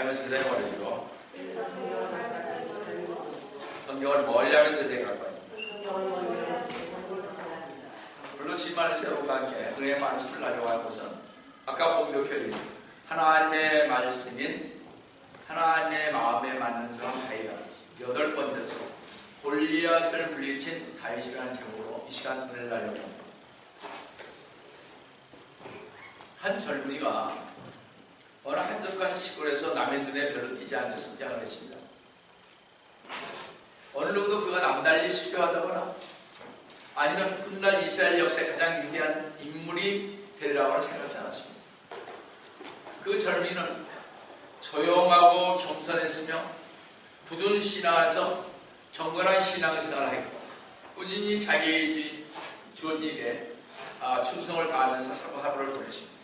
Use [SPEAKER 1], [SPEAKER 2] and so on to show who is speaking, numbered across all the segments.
[SPEAKER 1] 세상에 말이죠. 성경을 멀리 하면서 생각할 거예요. 물론 지만의 새로움과 함께 은혜의 말씀을 나려고 할 것은 아까 본 교회는 하나님의 말씀인 하나님의 마음에 맞는 사람 다이가 여덟 번째로 골리앗을 물리친 다윗이라는 제목으로 이 시간 은혜를 나려고. 한 젊은이가 어느 한적한 시골에서 남의 눈에 별로 띄지 않게 성장을 했습니다. 어느 정도 그가 남달리 수려하다거나 아니면 훗날 이스라엘 역사의 가장 위대한 인물이 되리라고 생각하지 않았습니다. 그 젊이는 조용하고 겸손했으며 굳은 신앙에서 경건한 신앙생활을 했고 꾸준히 자기의 주어진 일에 아, 충성을 다하면서 하루하루를 보냈습니다.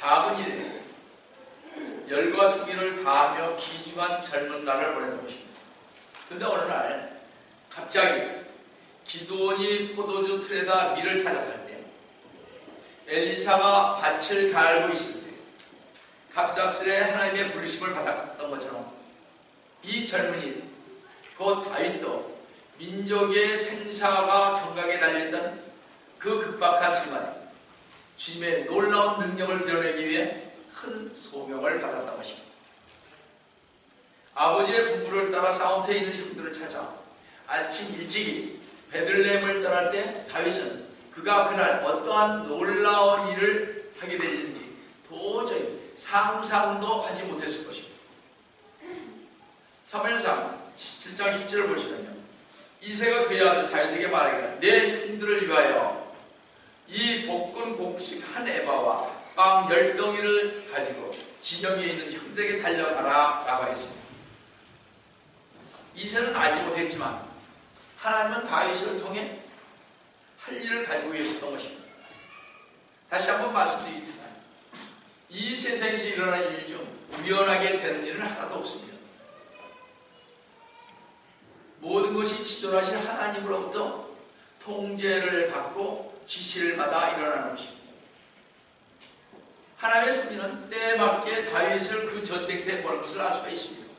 [SPEAKER 1] 작은 일에 열과 숙기를 다하며 기중한 젊은 날을 보내는 것입니다. 근데 어느 날 갑자기 기도원이 포도주 틀에다 밀을 타작할 때 엘리사가 밭을 갈고 있을 때 갑작스레 하나님의 부르심을 받았던 것처럼 이 젊은이 곧 다윗도 민족의 생사가 경각에 달렸던 그 급박한 순간에 주님의 놀라운 능력을 드러내기 위해 큰 소명을 받았던 것입니다. 아버지의 분부를 따라 사운트에 있는 형들을 찾아 아침 일찍이 베들레헴을 떠날 때 다윗은 그가 그날 어떠한 놀라운 일을 하게 되는지 도저히 상상도 하지 못했을 것입니다. 3일상 17장 10절을 보시면요. 이세가 그의 아들 다윗에게 말하기를 내 형들을 위하여 이 볶은 곡식 한 에바와 빵 열덩이를 가지고 진영에 있는 형들에게 달려가라 라고 했습니다. 이세는 알지 못했지만 하나님은 다윗을 통해 할 일을 가지고 계셨던 것입니다. 다시 한번 말씀드립니다. 이 세상에서 일어나는 일중 우연하게 되는 일은 하나도 없습니다. 모든 것이 지존하신 하나님으로부터 통제를 받고 지시를 받아 일어나는 것입니다. 하나님의 섭리는 때에 맞게 다윗을 그 전쟁터에 보는 것을 알 수가 있습니다.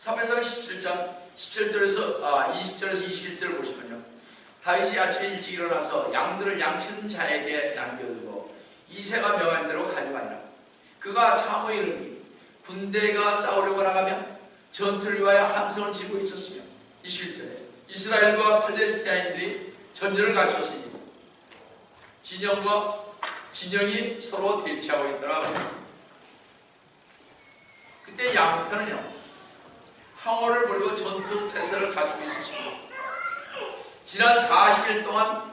[SPEAKER 1] 3회장 17장 17절에서 아, 20절에서 21절을 보시면요. 다윗이 아침에 일찍 일어나서 양들을 양친 자에게 남겨두고 이세가 명한 대로 가져가니라. 그가 참호에 이르니 군대가 싸우려고 나가면 전투를 위하여 함성을 치고 있었으며 21절에 이스라엘과 팔레스타인들이 전쟁을 갖췄으니 진영과 진영이 서로 대치하고 있더라. 그때 양편은요 항호를 버리고 전투 태세를 갖추고 있었습니다. 지난 40일 동안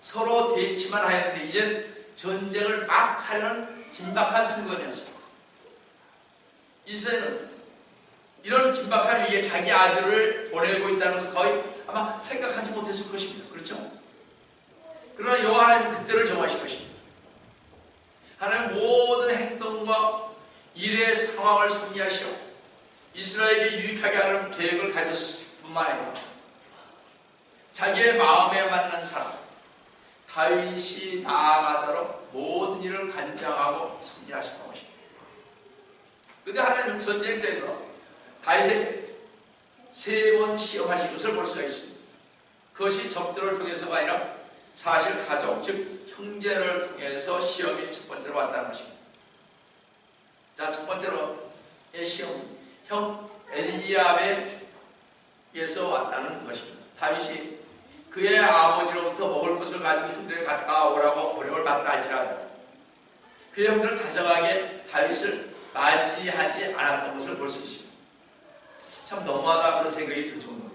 [SPEAKER 1] 서로 대치만 하였는데 이젠 전쟁을 막 하려는 긴박한 순간이었습니다. 이스라엘은 이런 긴박한 위기에 자기 아들을 보내고 있다는 것을 거의 아마 생각하지 못했을 것입니다. 그렇죠? 그러나 여호와 하나님 그때를 정하실 것입니다. 하나님 모든 행동과 일의 상황을 섭리하시어 이스라엘에게 유익하게 하는 계획을 가졌을 뿐만 아니라 자기의 마음에 맞는 사람 다윗이 나아가도록 모든 일을 간장하고 섭리하셨던 것입니다. 근데 하나님은 전쟁 때도 다윗에게 세 번 시험하신 것을 볼 수가 있습니다. 그것이 적들을 통해서가 아니라 사실 가족, 즉 형제를 통해서 시험이 첫 번째로 왔다는 것입니다. 자, 첫 번째로의 시험, 형 엘리압에게서 왔다는 것입니다. 다윗이 그의 아버지로부터 먹을 것을 가지고 형들에 갔다 오라고 보령을 받다 할지라도 그 형들은 다정하게 다윗을 맞이하지 않았던 것을 볼 수 있습니다. 참 너무하다 그런 생각이 들 정도입니다.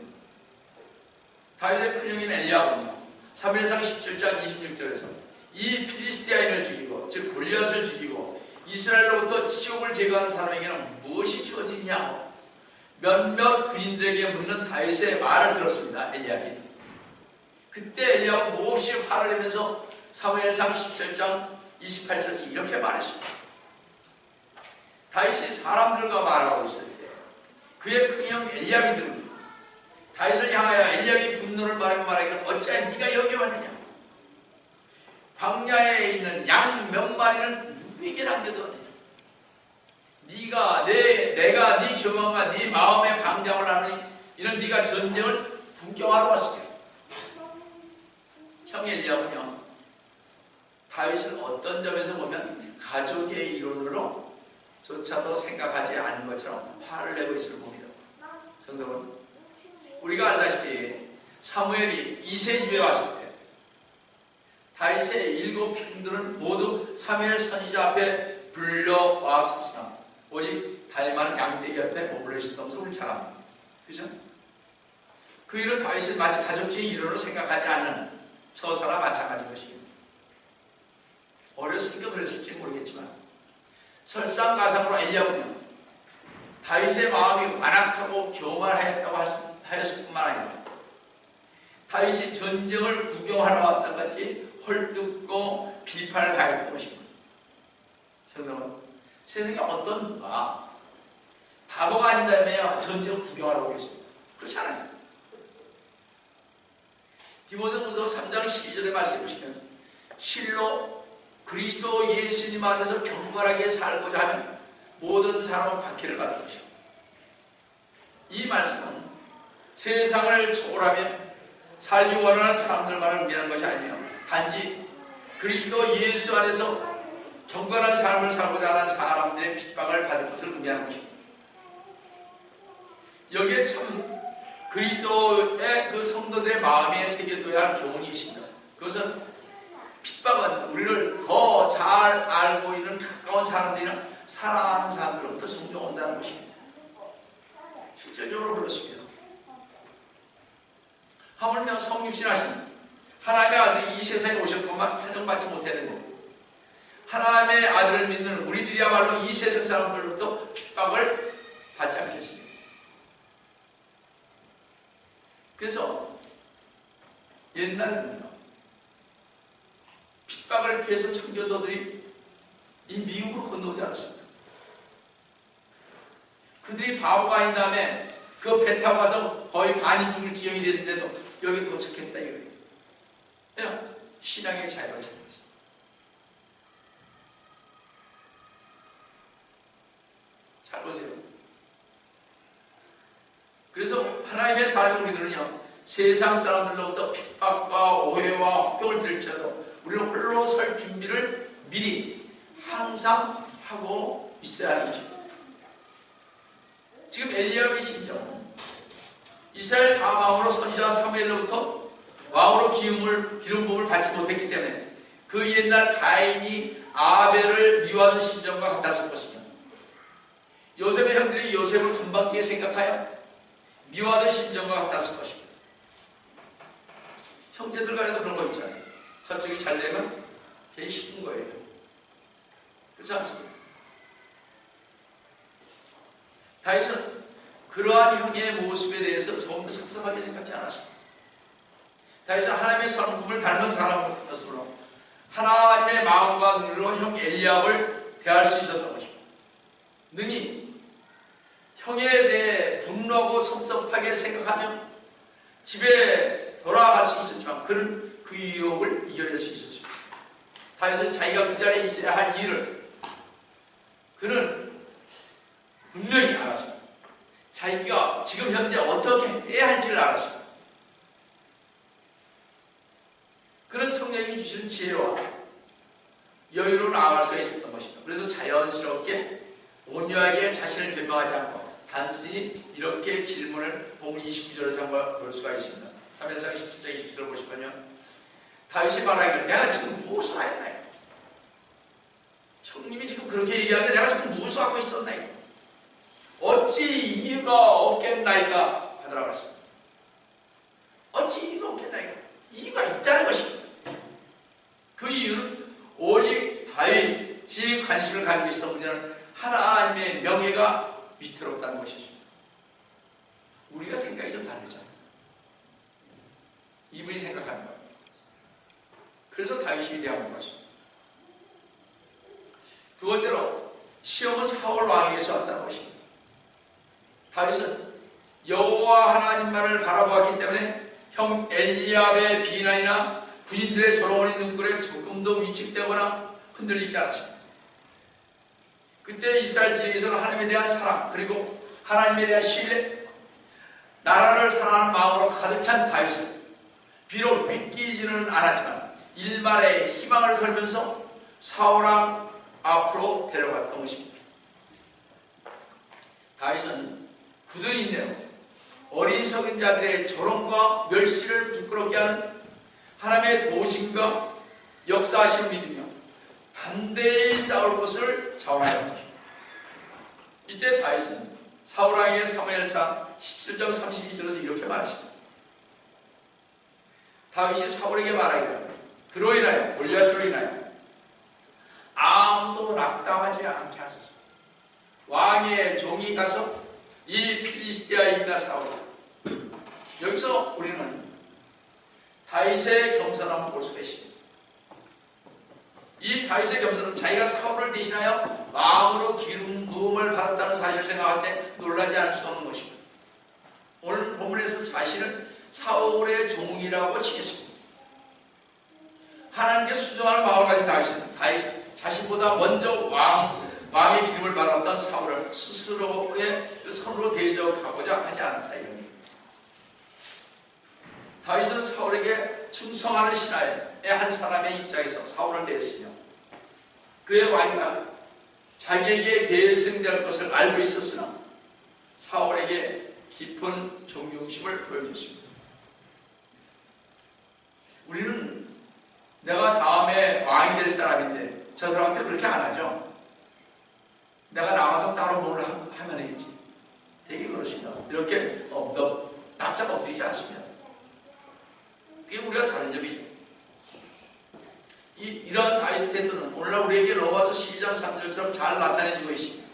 [SPEAKER 1] 다윗의 큰형인 엘리압은요. 3일상 17장 26절에서 이 필리스티아인을 죽이고 즉 골리앗을 죽이고 이스라엘로부터 지옥을 제거하는 사람에게는 무엇이 주어지냐고 몇몇 군인들에게 묻는 다윗의 말을 들었습니다. 엘리압이. 그때 엘리압은 몹시 화를 내면서 사무엘상 17장 28절에서 이렇게 말했습니다. 다윗이 사람들과 말하고 때 그의 큰 형 엘리압이 들은 다윗을 향하여 엘리압이 분노를 말하며 말하기를 어찌하여 네가 여기 왔느냐 광야에 있는 양 몇 마리는 누구에게 남겨두었느냐? 네가 내 내가 네 경험과 네 마음의 방장을 하느니 이런 네가 전쟁을 구경하러 왔습니다. 형 엘리야군요. 다윗은 어떤 점에서 보면 가족의 이론으로 조차도 생각하지 않은 것처럼 화를 내고 있을 봅니다. 성도분, 우리가 알다시피 사무엘이 이세 집에 왔을 때 다윗의 일곱 형들은 모두 사무엘 선지자 앞에 불려왔었으나 오직 다윗만은 양떼기 앞에 머물러 것을 우리 잘 압니다. 그죠? 그 일을 다윗은 마치 가족적인 일으로 생각하지 않는 저사나 마찬가지인 것입니다. 어렸으니까 그랬을지 모르겠지만 설상가상으로 엘리야군요 다윗의 마음이 완악하고 교만하였다고 하였을 뿐만 아니라 다윗이 전쟁을 구경하러 왔다 같이 헐뜯고 비판을 가했던 것입니다. 성도는 세상에 어떤 누가 바보가 아닌다면 전쟁을 구경하러 오겠습니다. 그렇지 않아요. 디모데후서 3장 12절의 말씀 보시면 실로 그리스도 예수님 안에서 경건하게 살고자 하면 모든 사람은 박해를 받는 것이요. 이 말씀은 세상을 초월하며 살기 원하는 사람들만을 의미하는 것이 아니며 단지 그리스도 예수 안에서 경건한 삶을 살고자 하는 사람들의 핍박을 받을 것을 의미하는 것입니다. 여기에 참 그리스도의 그 성도들의 마음에 새겨둬야 할 교훈이 있습니다. 그것은 핍박은 우리를 더 잘 알고 있는 가까운 사람들이나 사랑하는 사람들로부터 성경 온다는 것입니다. 실질적으로 그렇습니다. 하물며 성육신 하신 하나님의 아들이 이 세상에 오셨건만 환영받지 못했는데 하나님의 아들을 믿는 우리들이야말로 이 세상 사람들로부터 핍박을 받지 않겠습니다. 그래서 옛날에는요 핍박을 피해서 청교도들이 이 미국으로 건너오지 않았습니다. 그들이 바보가 아닌 다음에 그 배 타고 가서 거의 반이 죽을 지경이 됐는데도 여기 도착했다 이거예요. 그냥 신앙의 자유를 찾는 거죠. 잘 보세요. 그래서 하나님의 삶을 우리들은요 세상 사람들로부터 핍박과 오해와 혹평을 들을지라도 우리는 홀로 설 준비를 미리 항상 하고 있어야 하는 것입니다. 지금 엘리야의 심정은 이스라엘 가마음으로 선지자 사무엘로부터 왕으로 기름을 기름 부음을 받지 못했기 때문에 그 옛날 가인이 아벨을 미워하는 심정과 같았을 것입니다. 요셉의 형들이 요셉을 금방기에 생각하여 미워하는 심정과 같았을 것입니다. 형제들 간에도 그런 거 있잖아요. 저쪽이 잘 되면 괜히 싫은 거예요. 그렇지 않습니까? 다윗은 그러한 형의 모습에 대해서 조금 더 섭섭하게 생각지 않았습니다. 다윗은 하나님의 성품을 닮은 사람이었으므로 하나님의 마음과 눈으로 형 엘리압을 대할 수 있었던 것입니다. 능히 형에 대해 분노하고 섭섭하게 생각하며 집에 돌아갈 수 있었지만 그는 그 유혹을 이겨낼 수 있었습니다. 다윗은 자기가 그 자리에 있어야 할 일을 그는 분명히 알았습니다. 자기가 지금 현재 어떻게 해야 할지를 알았습니다. 그런 성령이 주시는 지혜와 여유로 나아갈 수가 있었던 것입니다. 그래서 자연스럽게 온유하게 자신을 변명하지 않고 단순히 이렇게 질문을 본문 29절에서 한번 볼 수가 있습니다. 3연상 17장 20절을 보시면 다윗이 말하기를 내가 지금 무엇을 하였나요? 형님이 지금 그렇게 얘기하는데 내가 지금 무엇을 하고 있었나요? 이유가 없겠나이까 하더라고 했습니다. 어찌 이유가 없겠나이까? 이유가 있다는 것입니다. 그 이유는 오직 다윗이 관심을 가지고 있었던 문제는 하나님의 명예가 위태롭다는 것이죠. 우리가 생각이 좀 다르죠. 이분이 생각하는 것. 그래서 다윗이 위대한 것입니다. 두 번째로 시험은 사울 왕에게서 왔다는 것입니다. 다윗은 여호와 하나님만을 바라보았기 때문에 형 엘리압의 비난이나 군인들의 조롱을 눈굴에 조금도 위축되거나 흔들리지 않았습니다. 그때 이스라엘 지역에서는 하나님에 대한 사랑 그리고 하나님에 대한 신뢰 나라를 사랑하는 마음으로 가득 찬 다윗은 비록 믿기지는 않았지만 일말의 희망을 걸면서 사울왕 앞으로 데려갔던 것입니다. 다윗은 인내로 어리석은 자들의 조롱과 멸시를 부끄럽게 하는 하나님의 도심과 역사하심을 믿으며 담대히 싸울 것을 자원하였던 것입니다. 이때 다윗은 사울왕의 사무엘상 17장 32절에서 이렇게 말하십니다. 다윗이 사울에게 말하기를 그로 인하여 골리앗으로 인하여 아무도 낙담하지 않게 하소서. 왕의 종이 가서 이 필리스티아인과 싸우라. 여기서 우리는 다윗의 겸손함을 볼 수가 있습니다. 이 다윗의 겸손은 자기가 사울을 대신하여 마음으로 기름 부음을 받았다는 사실을 생각할 때 놀라지 않을 수 없는 것입니다. 오늘 본문에서 자신을 사울의 종이라고 치겠습니다. 하나님께 순종하는 마음을 가진 다윗은 다윗 자신보다 먼저 왕, 왕의 기름을 받았던 사울을 스스로의 손으로 대적하고자 하지 않았다 이런 다윗은 사울에게 충성하는 신하의 한 사람의 입장에서 사울을 대했으며 그의 왕이가 자기에게 계승될 것을 알고 있었으나 사울에게 깊은 존경심을 보여줬습니다. 우리는 내가 다음에 왕이 될 사람인데 저 사람한테 그렇게 안 하죠. 내가 나가서 따로 뭘 하면 해야지. 되게 그러십니다. 이렇게 엎덕, 납작 엎드리지 않습니다. 그게 우리가 다른 점이죠. 이, 이러한 다윗의 태도는 오늘날 우리에게 로마서 12장 3절처럼 잘 나타내지고 있습니다.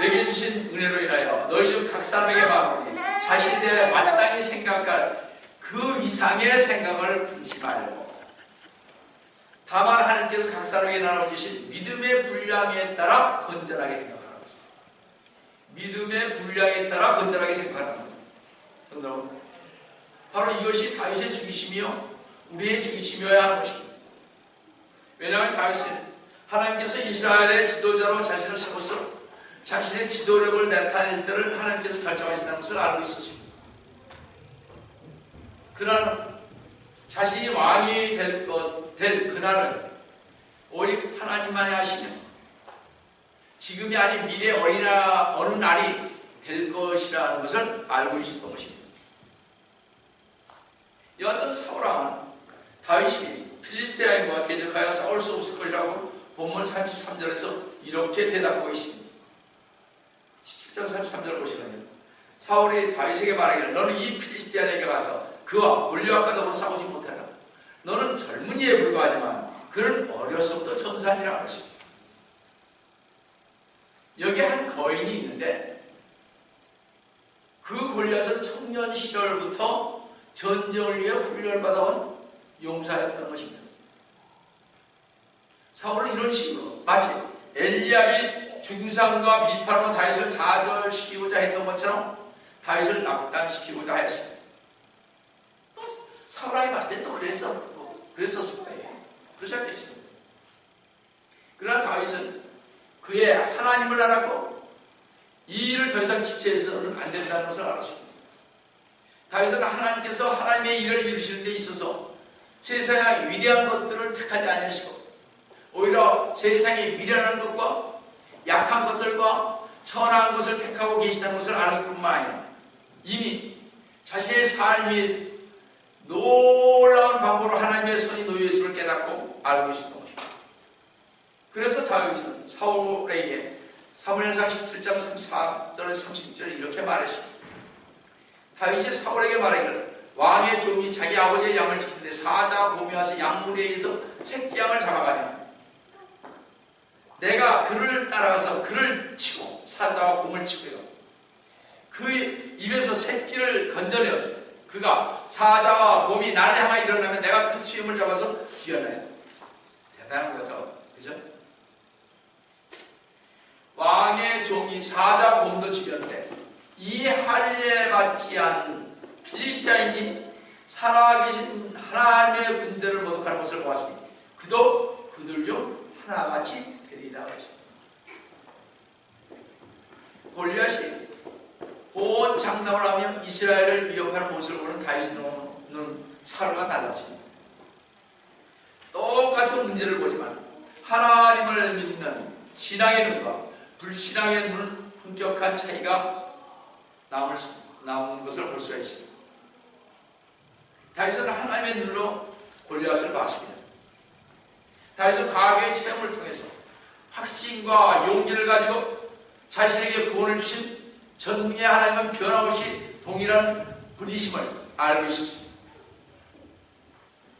[SPEAKER 1] 내게 주신 은혜로 인하여 너희 중 각 사람에게 말하오니 자신에 대해 마땅히 생각할 그 이상의 생각을 품지 말고 다만 하나님께서 각 사람에게 나눠주신 믿음의 분량에 따라 건전하게 것입니다. 믿음의 분량에 따라 건전하게 생각하는 거죠. 정답은 바로 이것이 다윗의 중심이요 우리의 중심이어야 하는 것입니다. 왜냐하면 다윗은 하나님께서 이스라엘의 지도자로 자신을 삼고서 자신의 지도력을 나타낼 때를 하나님께서 결정하신다는 것을 알고 있었습니다. 그러나 자신이 왕이 될, 것, 될 그날을 오직 하나님만이 하시며 지금이 아닌 미래 어리나 어느 날이 될 것이라는 것을 알고 있었던 것입니다. 여하튼 사울왕은 다윗이 필리스테아인과 대적하여 싸울 수 없을 것이라고 본문 33절에서 이렇게 대답하고 있습니다. 17장 33절 보시면요. 사울이 다윗에게 말하기를 너는 이 필리스티안에게 가서 그와 골리앗과 더불어 싸우지 못하라. 너는 젊은이에 불과하지만 그는 어려서부터 전사이라 하십니다. 여기 한 거인이 있는데 그 골리앗은 청년 시절부터 전쟁을 위해 훈련을 받아온 용사였던 것입니다. 사울은 이런 식으로 마치 엘리압이 중상과 비판으로 다윗을 좌절시키고자 했던 것처럼 다윗을 낙담시키고자 하였습니다. 또 사울왕이 봤을 때 또 그랬어, 그랬었을 거예요. 그러지 않겠습니까? 그러나 다윗은 그의 하나님을 알았고 이 일을 더 이상 지체해서는 안 된다는 것을 알았습니다. 다윗은 하나님께서 하나님의 일을 이루시는 데 있어서 세상의 위대한 것들을 택하지 않으시고 오히려 세상의 미련한 것과 약한 것들과 천한 것을 택하고 계시다는 것을 알았을 뿐만 아니라 이미 자신의 삶이 놀라운 방법으로 하나님의 손이 놓여 있음을 깨닫고 알고 있었던 것입니다. 그래서 다윗은 사울에게 사무엘상 17장 34절에서 36절에 이렇게 말했습니다. 다윗이 사울에게 말하기를 왕의 종이 자기 아버지의 양을 지키는데 사자 곰이 와서 양무리에 의해서 새끼 양을 잡아가냐 내가 그를 따라가서 그를 치고 사자와 곰을 치고요. 그 입에서 새끼를 건져내었어요. 그가 사자와 곰이 나를 향하 일어나면 내가 그 수염을 잡아서 쥐어내요. 대단한 거죠. 그죠? 왕의 종이 사자 곰도 죽였는데 이 할례 받지 않은 필리스타인이 살아계신 하나님의 군대를 모독하는 것을 보았으니 그도 그들 중 하나같이 되리라 하십니다. 골리앗이 온 장담을 하며 이스라엘을 위협하는 모습을 보는 다윗은 사르가 달랐습니다. 똑같은 문제를 보지만 하나님을 믿는 신앙의 눈과 불신앙의 눈은 본격한 차이가 남을, 남은 것을 볼 수가 있습니다. 다윗은 하나님의 눈으로 골리앗을 봤습니다. 다윗은 과거의 체험을 통해서 확신과 용기를 가지고 자신에게 구원을 주신 전능의 하나님은 변함없이 동일한 분이심을 알고 있었습니다.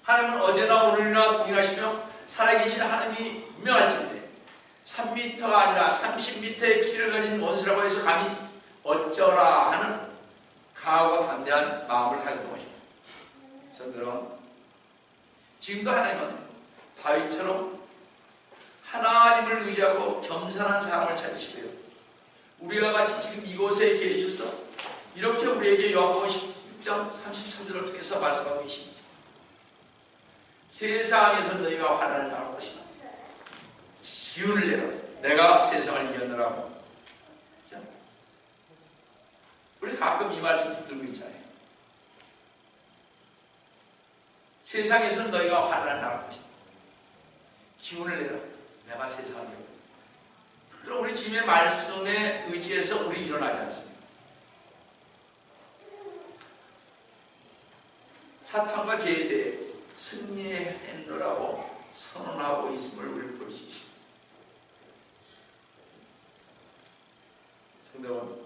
[SPEAKER 1] 하나님은 어제나 오늘이나 동일하시며 살아계신 하나님이 분명할진데 3미터가 아니라 30미터의 키를 가진 원수라고 해서 감히 어쩌라 하는 강하고 담대한 마음을 가졌던 것입니다. 저들은 지금도 하나님은 다윗처럼 하나님을 의지하고 겸손한 사람을 찾으시고요. 우리와 같이 지금 이곳에 계셔서 이렇게 우리에게 요한복음 16장 33절을 통해서 말씀하고 계십니다. 세상에서 너희가 화난을 당할 것이다. 기운을 내라. 내가 세상을 이겼느라고. 우리 가끔 이 말씀 붙들고 있잖아요. 세상에서 너희가 화난을 당할 것이다. 기운을 내라. 내가 세상을 이겼다. 그럼 우리 주님의 말씀에 의지해서 우리 일어나지 않습니다. 사탄과 죄에 대해 승리했노라고 선언하고 있음을 우리 볼 수 있습니다. 성대원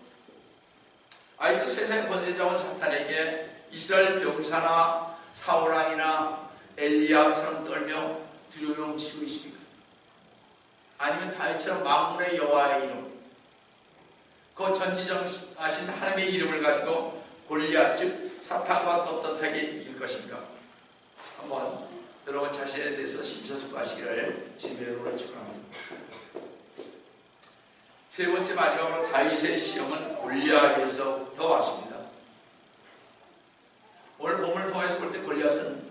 [SPEAKER 1] 아직도 세상의 권세자원 사탄에게 이스라엘 병사나 사울왕이나 엘리야처럼 떨며 두려움 치고 있습니까? 아니면 다윗처럼 만문의 여호와의 이름 그 전지전하신 하나님의 이름을 가지고 골리앗 즉 사탄과 떳떳하게 이길 것인가 한번 여러분 자신에 대해서 심사숙고하시기를 지배로 축원합니다. 세 번째 마지막으로 다윗의 시험은 골리앗에서부터 왔습니다. 오늘 본문을 통해서 볼 때 골리앗은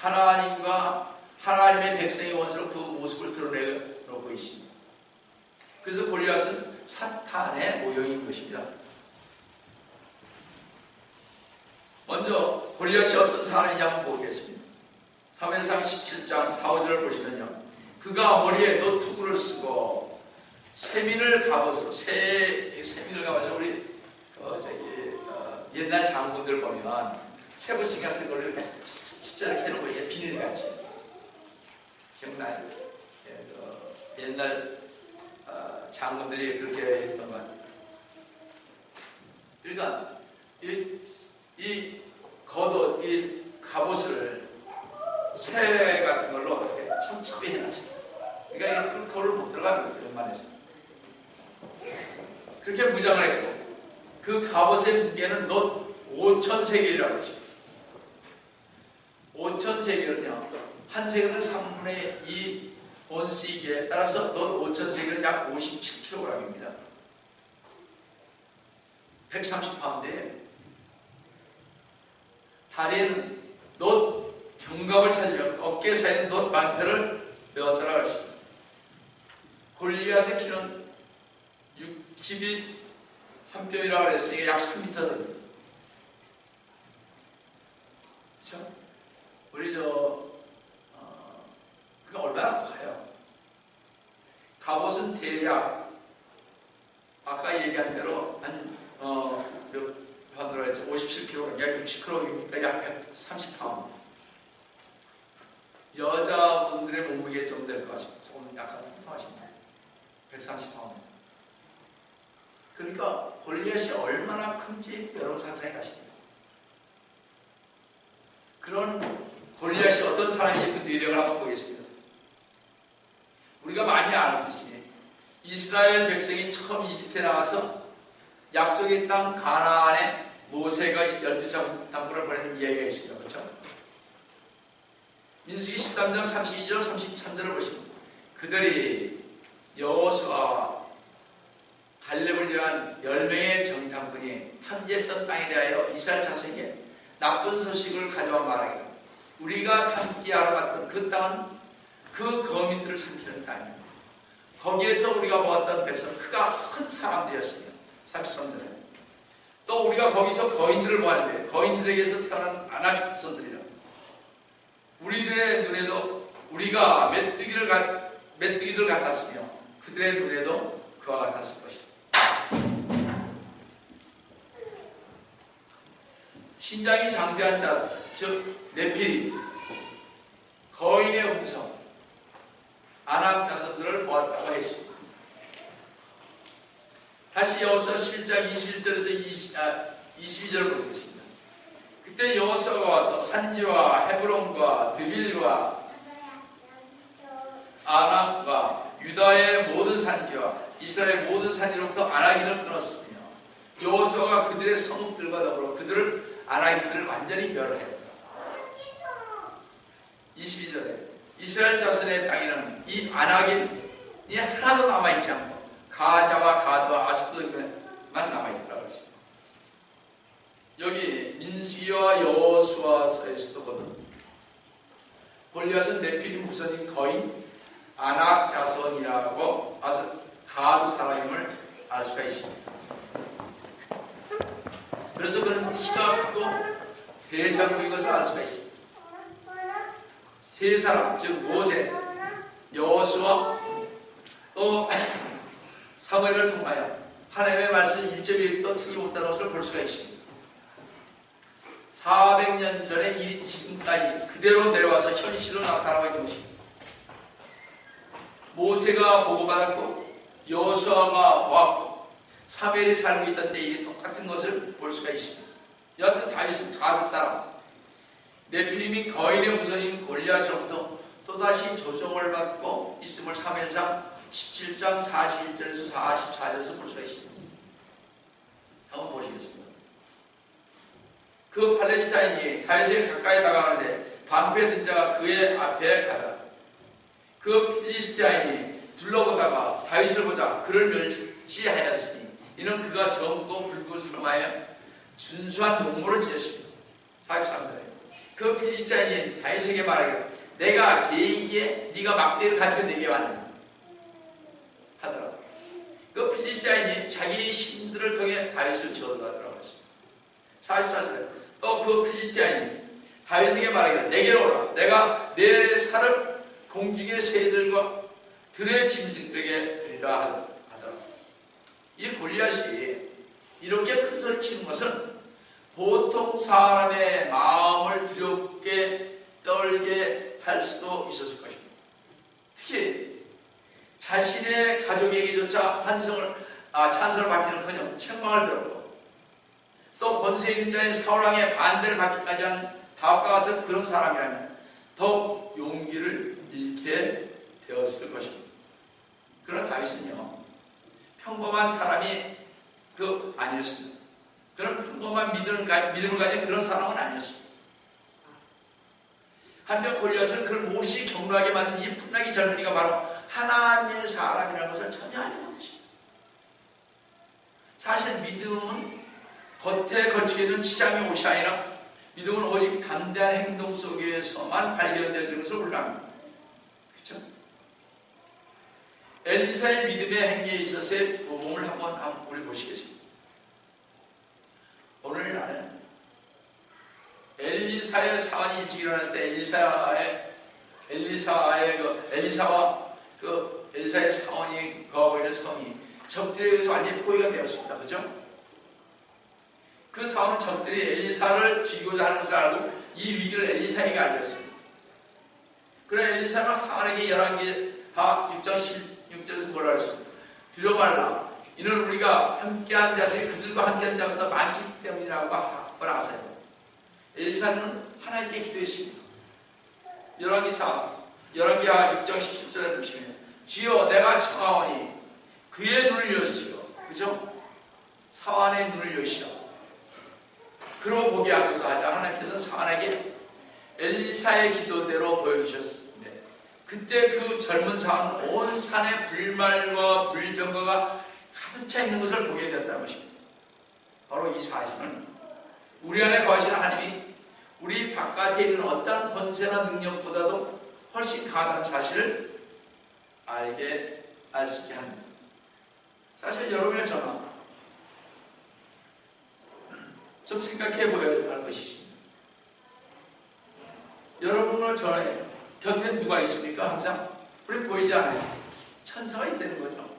[SPEAKER 1] 하나님과 하나님의 백성의 원수로 그 모습을 드러내 놓고 있습니다. 그래서 골리앗은 사탄의 모형인 것입니다. 먼저 골리앗이 어떤 사람이냐 한번 보겠습니다. 3회상 17장 4, 5절을 보시면요. 그가 머리에 노트구를 쓰고 세민을 갑옷으로 세, 세민을 갑옷으로 우리 어, 저기 어, 옛날 장군들 보면 세부신 같은 걸 이렇게 찢찢 이렇게 해놓고 이제 비닐같이 기억나요? 옛날 어, 장군들이 그렇게 했던 것 같아요. 그러니까 이, 이 겉옷, 이 갑옷을 새 같은 걸로 이렇게 촘촘히 해놨어요. 그러니까 이게 그걸 못 들어가는 거죠, 웬만해서. 그렇게 무장을 했고, 그 갑옷의 무게는 넛 5천 세겔이라고 하죠. 5천 세겔은요, 한 세겔은 3분의 2 온스이기에 따라서 넛 5천 세겔은 약 57kg입니다. 130파운드에 다리에는 놋 견갑을 찾으며 어깨 사이에 놋 방패를 메었더라 그랬습니다. 골리앗의 키는 60이 한 뼘이라고 그랬으니까 약 3m 됩니다. 그렇죠? 우리 저 어, 그가 얼마나 커요? 갑옷은 대략 아까 얘기한 대로 한 어, 몇 파운드로 했죠? 57kg, 약 60kg이니까 약 130파운드. 여자분들의 몸무게 좀 될 것 같습니다. 조금 약간 통통하십니다. 130파운드. 그러니까 골리앗이 얼마나 큰지 여러분 상상해 가십니다. 그런 골리앗이 어떤 사람이 그 내력을 한번 보겠습니다. 우리가 많이 아는듯이 이스라엘 백성이 처음 이집트에 나와서 약속의 땅 가나안에 모세가 열두 장단부를 보내는 이야기가 있습니다. 그렇죠? 민수기 13장 32절 33절을 보시면 그들이 여호수아와 갈렙을 제한 10명의 정탐꾼이 탐지했던 땅에 대하여 이스라엘 자손에게 나쁜 소식을 가져와 말하기를 우리가 탐지 알아봤던 그 땅은 그 거민들을 삼키는 땅입니다. 거기에서 우리가 보았던 백성 크가 큰 사람들이었습니다. 33절에. 또 우리가 거기서 거인들을 보았는데 거인들에게서 태어난 아낙선들이라. 우리들의 눈에도 우리가 메뚜기를 가, 메뚜기들 같았으며 그들의 눈에도 그와 같았을 것이다. 신장이 장대한 자, 즉 네필이 거인의 후손 아낙 자손들을 보았다고 했습니다. 다시 여호수아 11장 21절에서 20, 아, 22절을 보겠습니다. 그때 여호수아가 와서 산지와 헤브론과 드빌과 아낙과 유다의 모든 산지와 이스라엘 모든 산지로부터 아낙인을 끊었으며 여호수아가 그들의 성읍들과 더불어 그들을 아낙인들을 완전히 멸하였다. 22절에 이스라엘 자손의 땅에는 이 아낙인이 하나도 남아있지 않고 가자와 가드와 아스도만 남아있다고 했습니다. 여기 민수기와 여호수아서에서도 거든 골리앗은 네피림 후손인 거인 아낙 자손이라고 아서 가드 사람임을 알 수가 있습니다. 그래서 그는 키가 크고 대장부인 것을 알 수가 있습니다. 세 사람, 즉 모세, 여호수아, 또 사무엘을 통하여 하나님의 말씀 1.1도 틀림없다는 것을 볼 수가 있습니다. 400년 전의 일이 지금까지 그대로 내려와서 현실로 나타나고 있는 것입니다. 모세가 보고받았고 여호수아가 왔고 사무엘이 살고 있던 때 일이 똑같은 것을 볼 수가 있습니다. 여하튼 다윗은 가드 사람 네피림이 거인의 후손인 골리앗으로부터 또다시 조정을 받고 있음을 3회상 17장 41절에서 44절에서 볼 수가 있습니다. 한번 보시겠습니다. 그 팔레스타인이 다윗에 가까이 다가가는데 방패 든 자가 그의 앞에 가다. 그 필리스티아인이 둘러보다가 다윗을 보자 그를 멸시하였으니 이는 그가 젊고 붉은 스름하여 준수한 농모를 지었습니다. 43절에 그 필리스티아인이 다윗에게 말하기를 내가 개인기에 네가 막대를 가지고 내게 왔느냐 하더라고. 그 필리스티아인이 자기 신들을 통해 다윗을 저주하더라고 했습니다. 44절에 또그 필리스티아인이 다윗에게 말하기를 내게로 오라. 내가 내 살을 공중의 새들과 들의 짐승들에게 드리라 하더라고. 이 골리앗이 이렇게 큰 소리 치는 것은 보통 사람의 마음을 두렵게 떨게 할 수도 있었을 것입니다. 특히 자신의 가족에게조차 환성을 아, 찬성을 받기는커녕 책망을 들었고 또 권세 있는 자의 사울왕의 반대를 받기까지 한 다윗과 같은 그런 사람이라면 더욱 용기를 잃게 되었을 것입니다. 그러나 다윗은요 평범한 사람이 그 아니었습니다. 그런 평범한 믿음을, 가, 믿음을 가진 그런 사람은 아니었습니다. 한편 골리앗은 그를 몹시 경로하게 만든 이 풋나기 젊은이가 바로 하나님의 사람이라는 것을 전혀 알지 못했습니다. 사실 믿음은 겉에 걸치게 있는 치장의 옷이 아니라 믿음은 오직 담대한 행동 속에서만 발견되어지는 것을 우리합니다 그렇죠? 엘리사의 믿음의 행위에 있어서의 모범을 한번, 한번 우리 보시겠습니다. 오늘날 엘리사의 사안이 일찍 일어났을 때 엘리사의 엘리사의 그 엘리사와 그 엘리사의 사원이 거하고 있는 성이 적들에 의해서 완전히 포위가 되었습니다. 그죠? 그 사원은 적들이 엘리사를 죽이고자 하는 것을 알고 이 위기를 엘리사에게 알렸습니다. 그러나 엘리사는 하나님에게 열한개 하 6장 16절에서 뭐라 그랬습니까? 두려말라. 이는 우리가 함께한 자들이 그들과 함께한 자보다 많기 때문이라고 하걸 아세요. 엘리사는 하나님께 기도했습니다. 열왕기사 열왕기하 6장 17절에 보시면 주여 내가 청하오니 그의 눈을 여시오. 그죠? 사환의 눈을 여시오. 그러고 보게 하소서 하자 하나님께서 사환에게 엘리사의 기도대로 보여주셨습니다. 그때 그 젊은 사원은 온 산에 불말과 불병거가 가득 차 있는 것을 보게 됐다는 것입니다. 바로 이 사실은 우리 안에 거하시는 하나님이 우리 바깥에 있는 어떠한 권세나 능력보다도 훨씬 강하다는 사실을 알게 알 수 있게 합니다. 사실 여러분의 전화 좀 생각해 보여야 할 것이십니다. 여러분과 저의 곁에 누가 있습니까? 항상 우리 보이지 않아요. 천사가 있다는 거죠.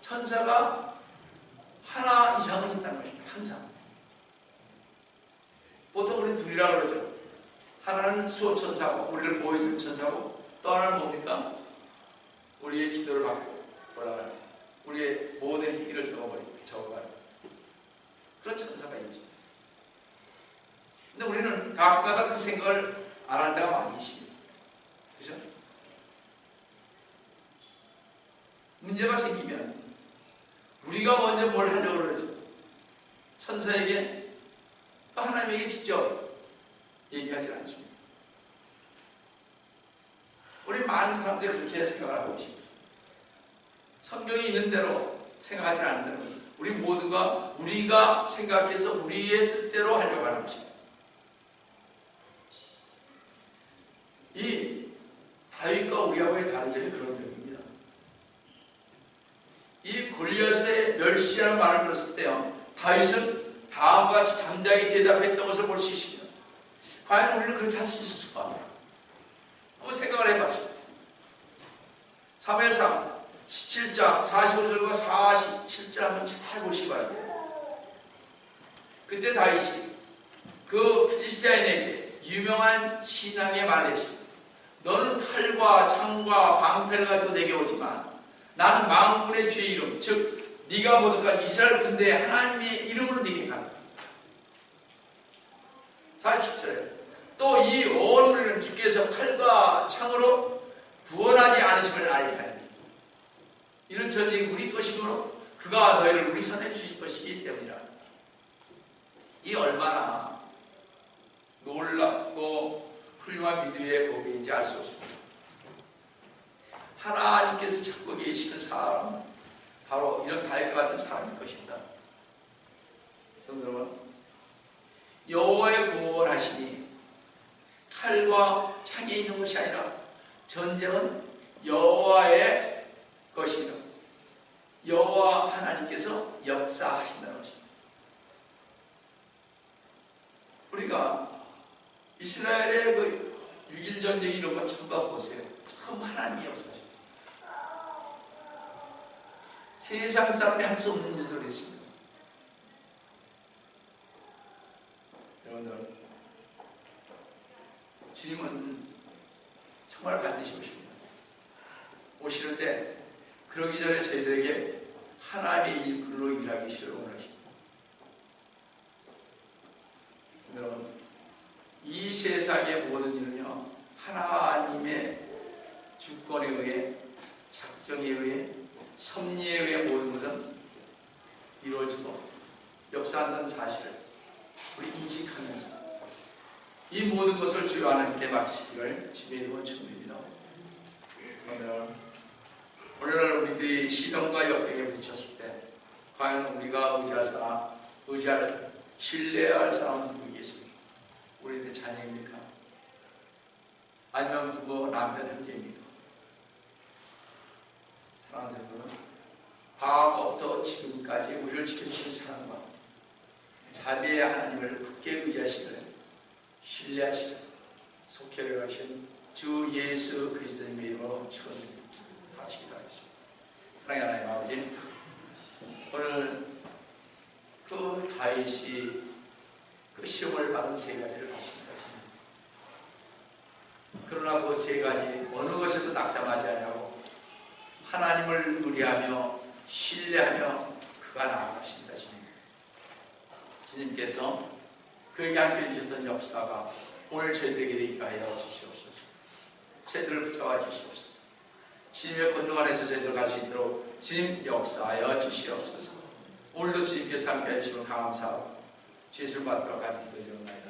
[SPEAKER 1] 천사가 하나 이상은 있다는 것입니다. 항상. 보통 우리 둘이라 그러죠. 하나는 수호천사고 우리를 보여주는 천사고 또 하나는 뭡니까? 우리의 기도를 받고 올라가요. 우리의 모든 일을 적어버리고 적어가요. 그런 천사가 있죠. 근데 우리는 가끔가다 그 생각을 안 할 때가 많이 있습니다. 그죠? 문제가 생기면 우리가 먼저 뭘 하려고 그러죠? 천사에게 또 하나님에게 직접 얘기하지 않습니다. 우리 많은 사람들이 그렇게 생각을 하고 있습니다. 성경에 있는 대로 생각하지 않는 대로 우리 모두가 우리가 생각해서 우리의 뜻대로 하려고 하는 것입니다. 이 다윗과 우리하고의 다른 점이 그런 점입니다. 이 골리앗의 멸시라는 말을 들었을 때요. 다윗은 담대하게 대답했던 것을 볼 수 있습니다. 과연 우리는 그렇게 할 수 있었을까? 한번 생각을 해봤습니다. 3회상 17장 45절과 47절 한번 잘 보시기 바랍니다. 그때 다윗이 그 필리스타인에게 유명한 신앙의 말이었습니다. 너는 칼과 창과 방패를 가지고 내게 오지만 나는 망군의 주의 이름 즉 네가 모독한 이스라엘 군대 하나님의 이름으로 네게 간다. 47절에 또 이온 주께서 칼과 창으로 구원하지 않으심을 알게 하니 이는 전쟁이 우리 것이므로 그가 너희를 우리 손에 주실 것이기 때문이라. 이 얼마나 놀랍고 훌륭한 믿음의 고백인지 알 수 없습니다. 하나님께서 찾고 계시는 사람은 바로 이런 다윗과 같은 사람일 것입니다. 성도 여러분, 여호와의 구원을 하시니 칼과 창에 있는 것이 아니라 전쟁은 여호와의 것입니다. 여호와 하나님께서 역사하신다는 것입니다. 우리가 이스라엘의 그 6일 전쟁 이런 거 처음 보세요. 처음 하나님이 역사하십니다. 세상 사람이 할 수 없는 일들을 했습니다. 여러분들, 주님은 정말 반드시 오십니다. 오시는 데 그러기 전에 저희들에게 하나님의 일꾼으로 일하기를 원하십니다. 여러분, 이 세상의 모든 일은요, 하나님의 주권에 의해, 작정에 의해, 섭리에 의해 모든 것은 이루어지고 역사한다는 사실을 우리 인식하면서 이 모든 것을 주여 하나님께 맡기기를 이름으로 축원드립니다. 그러면 오늘날 우리들이 시동과 역경에 부딪혔을 때 과연 우리가 의지할 사람, 의지할 신뢰할 사람은 누구겠습니까? 우리의 자녀입니까? 아니면 부모, 남편, 형제입니까? 사랑하는 성도는 과거부터 지금까지 우리를 지켜주신 사랑과 자비의 하나님을 굳게 의지하시기를 신뢰하시는 속회를 하신 주 예수 그리스도님의 이름으로 축원드립니다. 같이 기도하겠습니다. 사랑의 하나님 아버지 오늘 그 다윗이 그 시험을 받은 세 가지를 봤습니다. 그러나 그 세 가지 어느 것에도 낙점하지 않냐고 하나님을 의뢰하며 신뢰하며 그가 나아가십니다. 주님. 주님께서 그에게 함께 해주셨던 역사가 오늘 저희들에게 되게 하여 주시옵소서. 저희들을 붙잡아 주시옵소서. 주님의 권능 안에서 저희들 갈수 있도록 주님 역사하여 주시옵소서. 오늘도 주님께서 함께 해주시면 감사하고 죄를 받도록 하는 기도 드립니다.